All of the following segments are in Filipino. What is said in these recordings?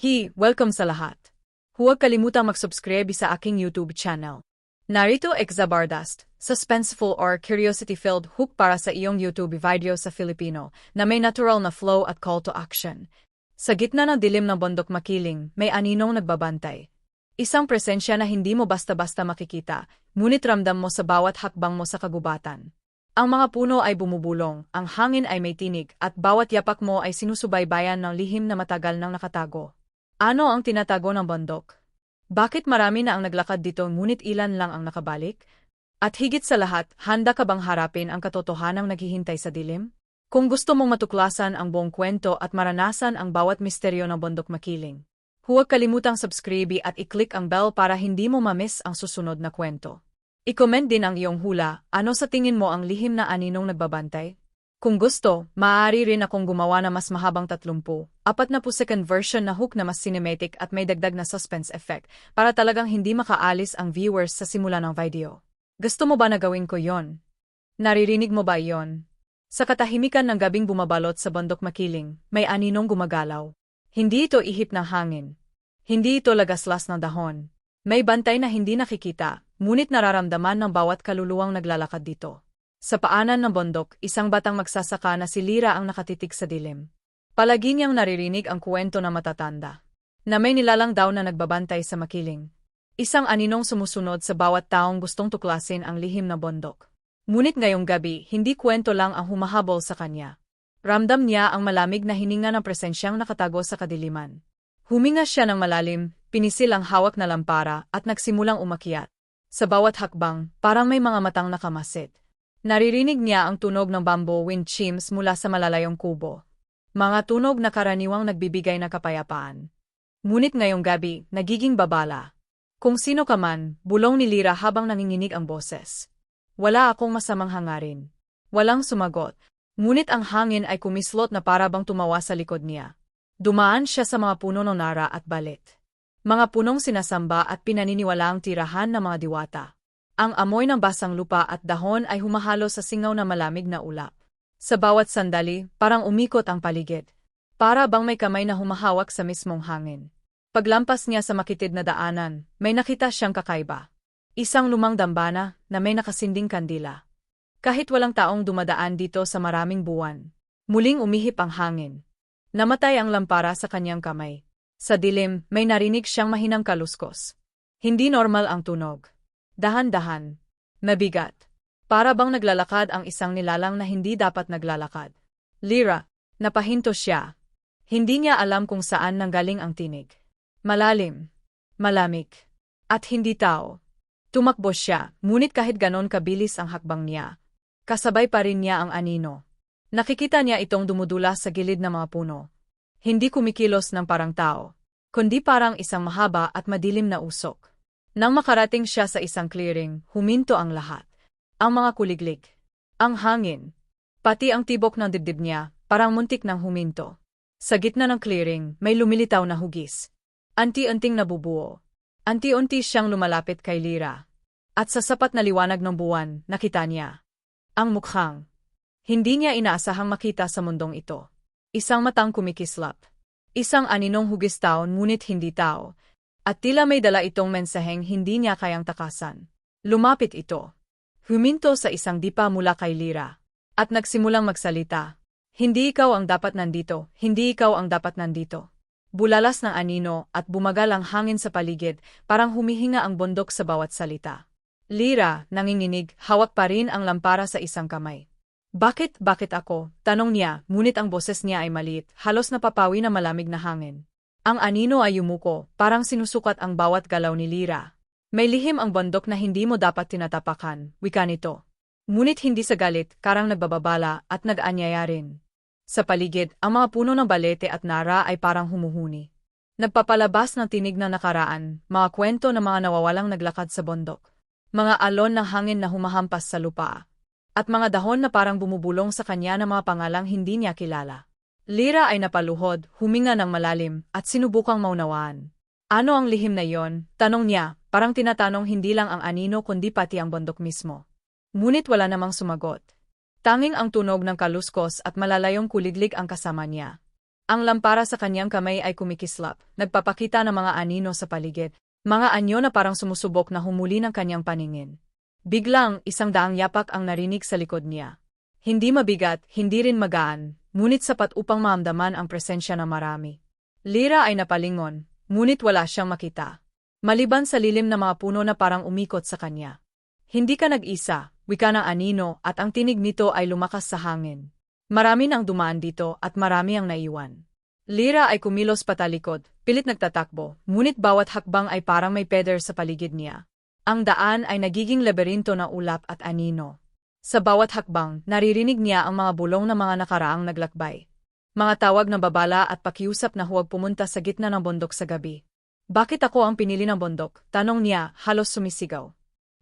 Hi, welcome sa lahat. Huwag kalimutang mag-subscribe sa aking YouTube channel. Narito Exabardast, suspenseful or curiosity-filled hook para sa iyong YouTube video sa Filipino na may natural na flow at call to action. Sa gitna ng dilim ng bundok makiling, may aninong nagbabantay. Isang presensya na hindi mo basta-basta makikita, ngunit ramdam mo sa bawat hakbang mo sa kagubatan. Ang mga puno ay bumubulong, ang hangin ay may tinig, at bawat yapak mo ay sinusubaybayan ng lihim na matagal nang nakatago. Ano ang tinatago ng bundok? Bakit marami na ang naglakad dito ngunit ilan lang ang nakabalik? At higit sa lahat, handa ka bang harapin ang katotohanang naghihintay sa dilim? Kung gusto mong matuklasan ang buong kwento at maranasan ang bawat misteryo ng bundok makiling, huwag kalimutang subscribe at i-click ang bell para hindi mo mamiss ang susunod na kwento. I-comment din ang iyong hula, ano sa tingin mo ang lihim na aninong nagbabantay? Kung gusto, maaari rin akong gumawa na mas mahabang 30, 40 second version na hook na mas cinematic at may dagdag na suspense effect para talagang hindi makaalis ang viewers sa simula ng video. Gusto mo ba na gawin ko yon? Naririnig mo ba yon? Sa katahimikan ng gabing bumabalot sa bundok makiling, may aninong gumagalaw. Hindi ito ihip ng hangin. Hindi ito lagaslas ng dahon. May bantay na hindi nakikita, ngunit nararamdaman ng bawat kaluluwang naglalakad dito. Sa paanan ng bundok, isang batang magsasaka na si Lira ang nakatitig sa dilim. Palagi niyang naririnig ang kwento na matatanda. Na may nilalang daw na nagbabantay sa makiling. Isang aninong sumusunod sa bawat taong gustong tuklasin ang lihim na bundok. Ngunit ngayong gabi, hindi kwento lang ang humahabol sa kanya. Ramdam niya ang malamig na hininga ng presensyang nakatago sa kadiliman. Huminga siya ng malalim, pinisil ang hawak na lampara at nagsimulang umakyat. Sa bawat hakbang, parang may mga matang nakamasit. Naririnig niya ang tunog ng bamboo wind chimes mula sa malalayong kubo. Mga tunog na karaniwang nagbibigay na kapayapaan. Ngunit ngayong gabi, nagiging babala. Kung sino ka man, bulong ni Lira habang nanginginig ang boses. Wala akong masamang hangarin. Walang sumagot. Ngunit ang hangin ay kumislot na para bang tumawa sa likod niya. Dumaan siya sa mga puno ng nara at balit. Mga punong sinasamba at pinaniniwala ang tirahan ng mga diwata. Ang amoy ng basang lupa at dahon ay humahalo sa singaw na malamig na ulap. Sa bawat sandali, parang umikot ang paligid. Para bang may kamay na humahawak sa mismong hangin. Paglampas niya sa makitid na daanan, may nakita siyang kakaiba. Isang lumang dambana na may nakasinding kandila. Kahit walang taong dumadaan dito sa maraming buwan, muling umihip ang hangin. Namatay ang lampara sa kanyang kamay. Sa dilim, may narinig siyang mahinang kaluskos. Hindi normal ang tunog. Dahan-dahan. Mabigat. Para bang naglalakad ang isang nilalang na hindi dapat naglalakad. Lira, napahinto siya. Hindi niya alam kung saan nanggaling ang tinig. Malalim. Malamig. At hindi tao. Tumakbo siya, ngunit kahit ganon kabilis ang hakbang niya. Kasabay pa rin niya ang anino. Nakikita niya itong dumudula sa gilid ng mga puno. Hindi kumikilos ng parang tao, kundi parang isang mahaba at madilim na usok. Nang makarating siya sa isang clearing, huminto ang lahat. Ang mga kuliglig, ang hangin, pati ang tibok ng dibdib niya, parang muntik ng huminto. Sa gitna ng clearing, may lumilitaw na hugis. Anti-unting nabubuo. Anti-unti siyang lumalapit kay Lira. At sa sapat na liwanag ng buwan, nakita niya. Ang mukhang. Hindi niya inaasahang makita sa mundong ito. Isang matang kumikislap. Isang aninong hugis taon ngunit hindi tao, at tila may dala itong mensaheng hindi niya kayang takasan. Lumapit ito. Huminto sa isang dipa mula kay Lira. At nagsimulang magsalita. Hindi ikaw ang dapat nandito, hindi ikaw ang dapat nandito. Bulalas ng anino at bumagal ang hangin sa paligid, parang humihinga ang bundok sa bawat salita. Lira, nanginginig, hawak pa rin ang lampara sa isang kamay. Bakit, bakit ako? Tanong niya, ngunit ang boses niya ay maliit, halos napapawi na malamig na hangin. Ang anino ay yumuko, parang sinusukat ang bawat galaw ni Lira. May lihim ang bundok na hindi mo dapat tinatapakan, wika nito. Ngunit hindi sa galit, karang nagbababala at nag-anyaya rin. Sa paligid, ang mga puno ng balete at nara ay parang humuhuni. Nagpapalabas ng tinig na nakaraan, mga kwento ng mga nawawalang naglakad sa bundok. Mga alon ng hangin na humahampas sa lupa. At mga dahon na parang bumubulong sa kanya ng mga pangalang hindi niya kilala. Lira ay napaluhod, huminga ng malalim, at sinubukang maunawaan. Ano ang lihim na iyon? Tanong niya, parang tinatanong hindi lang ang anino kundi pati ang bundok mismo. Ngunit wala namang sumagot. Tanging ang tunog ng kaluskos at malalayong kuliglig ang kasama niya. Ang lampara sa kanyang kamay ay kumikislap, nagpapakita ng mga anino sa paligid, mga anyo na parang sumusubok na humuli ng kanyang paningin. Biglang, isang daang yapak ang narinig sa likod niya. Hindi mabigat, hindi rin magaan, ngunit sapat upang maamdaman ang presensya ng marami. Lira ay napalingon, ngunit wala siyang makita. Maliban sa lilim na mga puno na parang umikot sa kanya. Hindi ka nag-isa, wika ng anino at ang tinig nito ay lumakas sa hangin. Marami nang dumaan dito at marami ang naiwan. Lira ay kumilos patalikod, pilit nagtatakbo, ngunit bawat hakbang ay parang may peder sa paligid niya. Ang daan ay nagiging laberinto ng ulap at anino. Sa bawat hakbang, naririnig niya ang mga bulong ng mga nakaraang naglakbay. Mga tawag ng babala at pakiusap na huwag pumunta sa gitna ng bundok sa gabi. Bakit ako ang pinili ng bundok? Tanong niya, halos sumisigaw.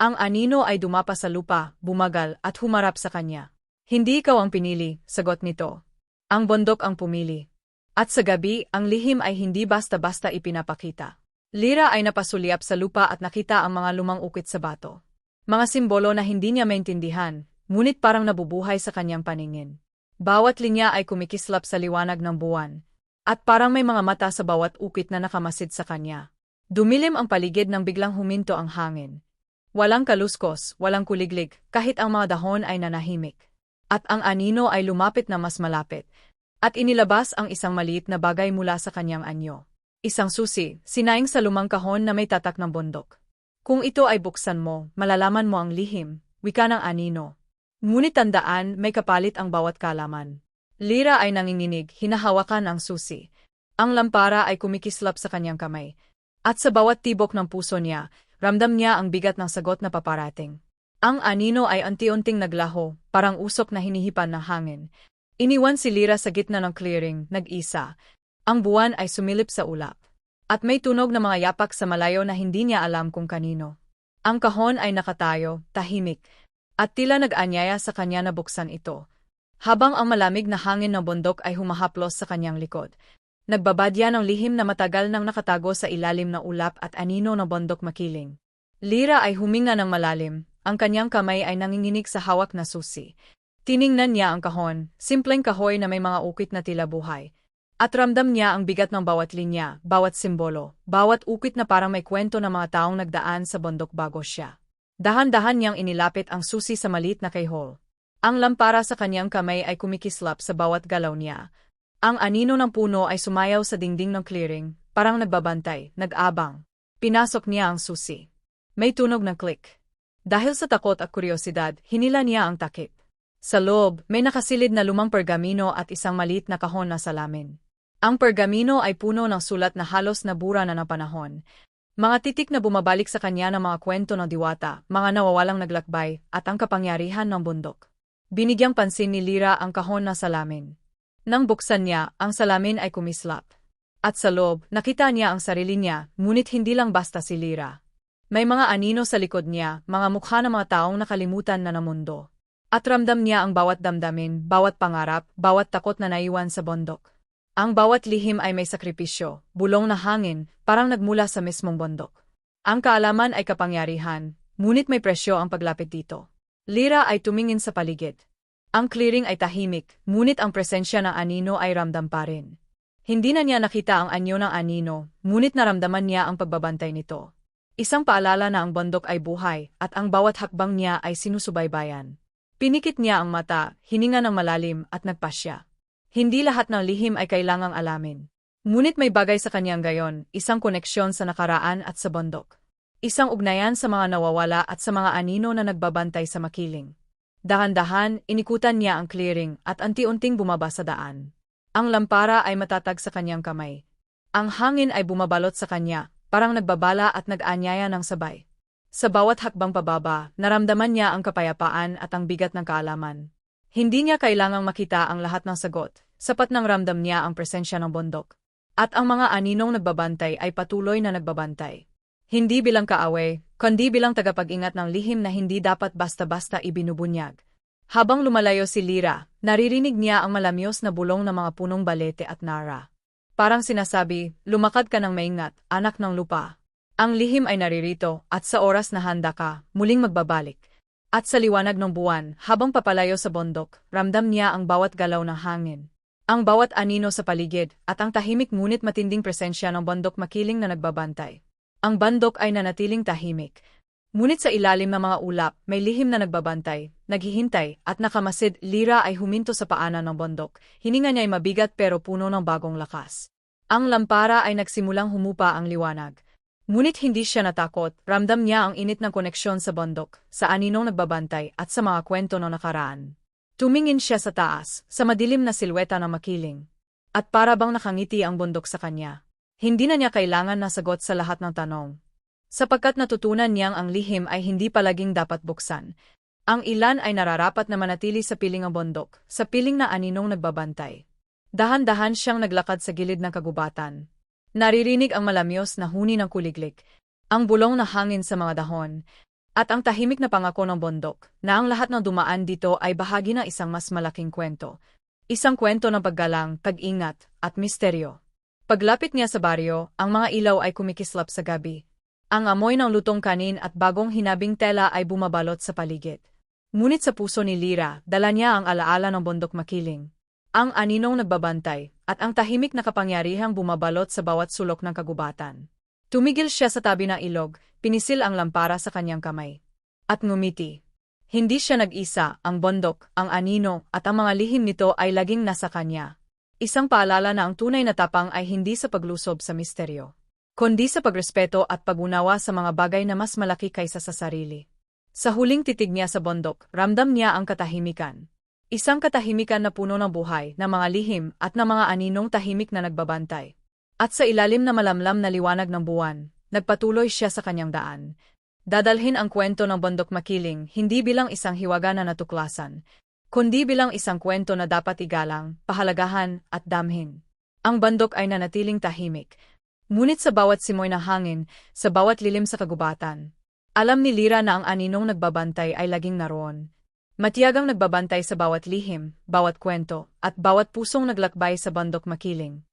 Ang anino ay dumapa sa lupa, bumagal at humarap sa kanya. Hindi ikaw ang pinili, sagot nito. Ang bundok ang pumili. At sa gabi, ang lihim ay hindi basta-basta ipinapakita. Lira ay napasulyap sa lupa at nakita ang mga lumang ukit sa bato. Mga simbolo na hindi niya maintindihan, ngunit parang nabubuhay sa kanyang paningin. Bawat linya ay kumikislap sa liwanag ng buwan, at parang may mga mata sa bawat ukit na nakamasid sa kanya. Dumilim ang paligid nang biglang huminto ang hangin. Walang kaluskos, walang kuliglig, kahit ang mga dahon ay nanahimik at ang anino ay lumapit na mas malapit, at inilabas ang isang maliit na bagay mula sa kanyang anyo. Isang susi, sinaing sa lumang kahon na may tatak ng bundok. Kung ito ay buksan mo, malalaman mo ang lihim, wika ng anino. Ngunit tandaan, may kapalit ang bawat kalaman. Lira ay nanginginig, hinahawakan ang susi. Ang lampara ay kumikislap sa kanyang kamay. At sa bawat tibok ng puso niya, ramdam niya ang bigat ng sagot na paparating. Ang anino ay unti-unting naglaho, parang usok na hinihipan ng hangin. Iniwan si Lira sa gitna ng clearing, nag-isa. Ang buwan ay sumilip sa ulap. At may tunog na mga yapak sa malayo na hindi niya alam kung kanino. Ang kahon ay nakatayo, tahimik, at tila nag-anyaya sa kanya na buksan ito. Habang ang malamig na hangin ng bundok ay humahaplos sa kanyang likod. Nagbabadya ng lihim na matagal nang nakatago sa ilalim ng ulap at anino ng bundok makiling. Lira ay huminga ng malalim, ang kanyang kamay ay nanginginig sa hawak na susi. Tiningnan niya ang kahon, simpleng kahoy na may mga ukit na tila buhay. At ramdam niya ang bigat ng bawat linya, bawat simbolo, bawat ukit na parang may kwento ng mga taong nagdaan sa bundok bago siya. Dahan-dahan niyang inilapit ang susi sa maliit na kayhol. Ang lampara sa kanyang kamay ay kumikislap sa bawat galaw niya. Ang anino ng puno ay sumayaw sa dingding ng clearing, parang nagbabantay, nag-abang. Pinasok niya ang susi. May tunog ng click. Dahil sa takot at kuryosidad, hinila niya ang takip. Sa loob, may nakasilid na lumang pergamino at isang maliit na kahon na salamin. Ang pergamino ay puno ng sulat na halos nabura na ng panahon. Mga titik na bumabalik sa kanya ng mga kwento ng diwata, mga nawawalang naglakbay, at ang kapangyarihan ng bundok. Binigyang pansin ni Lira ang kahon na salamin. Nang buksan niya, ang salamin ay kumislap. At sa loob, nakita niya ang sarili niya, ngunit hindi lang basta si Lira. May mga anino sa likod niya, mga mukha ng mga taong nakalimutan na ng mundo. At ramdam niya ang bawat damdamin, bawat pangarap, bawat takot na naiwan sa bundok. Ang bawat lihim ay may sakripisyo, bulong na hangin, parang nagmula sa mismong bundok. Ang kaalaman ay kapangyarihan, ngunit may presyo ang paglapit dito. Lira ay tumingin sa paligid. Ang clearing ay tahimik, ngunit ang presensya ng anino ay ramdam pa rin. Hindi na niya nakita ang anyo ng anino, ngunit naramdaman niya ang pagbabantay nito. Isang paalala na ang bundok ay buhay at ang bawat hakbang niya ay sinusubaybayan. Pinikit niya ang mata, hininga ng malalim at nagpasya. Hindi lahat ng lihim ay kailangang alamin. Ngunit may bagay sa kanyang gayon, isang koneksyon sa nakaraan at sa bundok. Isang ugnayan sa mga nawawala at sa mga anino na nagbabantay sa makiling. Dahan-dahan, inikutan niya ang clearing at anti-unting bumaba sa daan. Ang lampara ay matatag sa kanyang kamay. Ang hangin ay bumabalot sa kanya, parang nagbabala at nag-anyaya ng sabay. Sa bawat hakbang pababa, naramdaman niya ang kapayapaan at ang bigat ng kaalaman. Hindi niya kailangang makita ang lahat ng sagot, sapat nang ramdam niya ang presensya ng bundok. At ang mga aninong nagbabantay ay patuloy na nagbabantay. Hindi bilang kaaway, kundi bilang tagapag-ingat ng lihim na hindi dapat basta-basta ibinubunyag. Habang lumalayo si Lira, naririnig niya ang malamyos na bulong ng mga punong balete at nara. Parang sinasabi, lumakad ka ng maingat, anak ng lupa. Ang lihim ay naririto, at sa oras na handa ka, muling magbabalik. At sa liwanag ng buwan, habang papalayo sa bundok, ramdam niya ang bawat galaw ng hangin. Ang bawat anino sa paligid at ang tahimik ngunit matinding presensya ng bandok makiling na nagbabantay. Ang bandok ay nanatiling tahimik. Ngunit sa ilalim ng mga ulap, may lihim na nagbabantay, naghihintay, at nakamasid, lira ay huminto sa paanan ng bundok. Hininga niya ay mabigat pero puno ng bagong lakas. Ang lampara ay nagsimulang humupa ang liwanag. Ngunit hindi siya natakot, ramdam niya ang init ng koneksyon sa bundok, sa aninong nagbabantay at sa mga kwento ng nakaraan. Tumingin siya sa taas, sa madilim na silweta ng makiling. At para bang nakangiti ang bundok sa kanya. Hindi na niya kailangan na sagot sa lahat ng tanong. Sapagkat natutunan niyang ang lihim ay hindi palaging dapat buksan. Ang ilan ay nararapat na manatili sa piling ng bundok, sa piling na aninong nagbabantay. Dahan-dahan siyang naglakad sa gilid ng kagubatan. Naririnig ang malamyos na huni ng kuliglig, ang bulong na hangin sa mga dahon, at ang tahimik na pangako ng bundok, na ang lahat ng dumaan dito ay bahagi ng isang mas malaking kwento. Isang kwento ng paggalang, tag-ingat, at misteryo. Paglapit niya sa baryo, ang mga ilaw ay kumikislap sa gabi. Ang amoy ng lutong kanin at bagong hinabing tela ay bumabalot sa paligid. Ngunit sa puso ni Lira, dala niya ang alaala ng bundok makiling. Ang aninong nagbabantay, at ang tahimik na kapangyarihang bumabalot sa bawat sulok ng kagubatan. Tumigil siya sa tabi ng ilog, pinisil ang lampara sa kanyang kamay. At ngumiti. Hindi siya nag-isa, ang bundok, ang anino, at ang mga lihim nito ay laging nasa kanya. Isang paalala na ang tunay na tapang ay hindi sa paglusob sa misteryo kundi sa pagrespeto at pagunawa sa mga bagay na mas malaki kaysa sa sarili. Sa huling titig niya sa bundok, ramdam niya ang katahimikan. Isang katahimikan na puno ng buhay, ng mga lihim, at ng mga aninong tahimik na nagbabantay. At sa ilalim na malamlam na liwanag ng buwan, nagpatuloy siya sa kanyang daan. Dadalhin ang kwento ng bundok makiling hindi bilang isang hiwaga na natuklasan, kundi bilang isang kwento na dapat igalang, pahalagahan, at damhin. Ang bandok ay nanatiling tahimik, Ngunit sa bawat simoy ng hangin, sa bawat lilim sa kagubatan, alam ni Lira na ang aninong nagbabantay ay laging naroon. Matiyagang nagbabantay sa bawat lihim, bawat kwento, at bawat pusong naglakbay sa bandok makiling.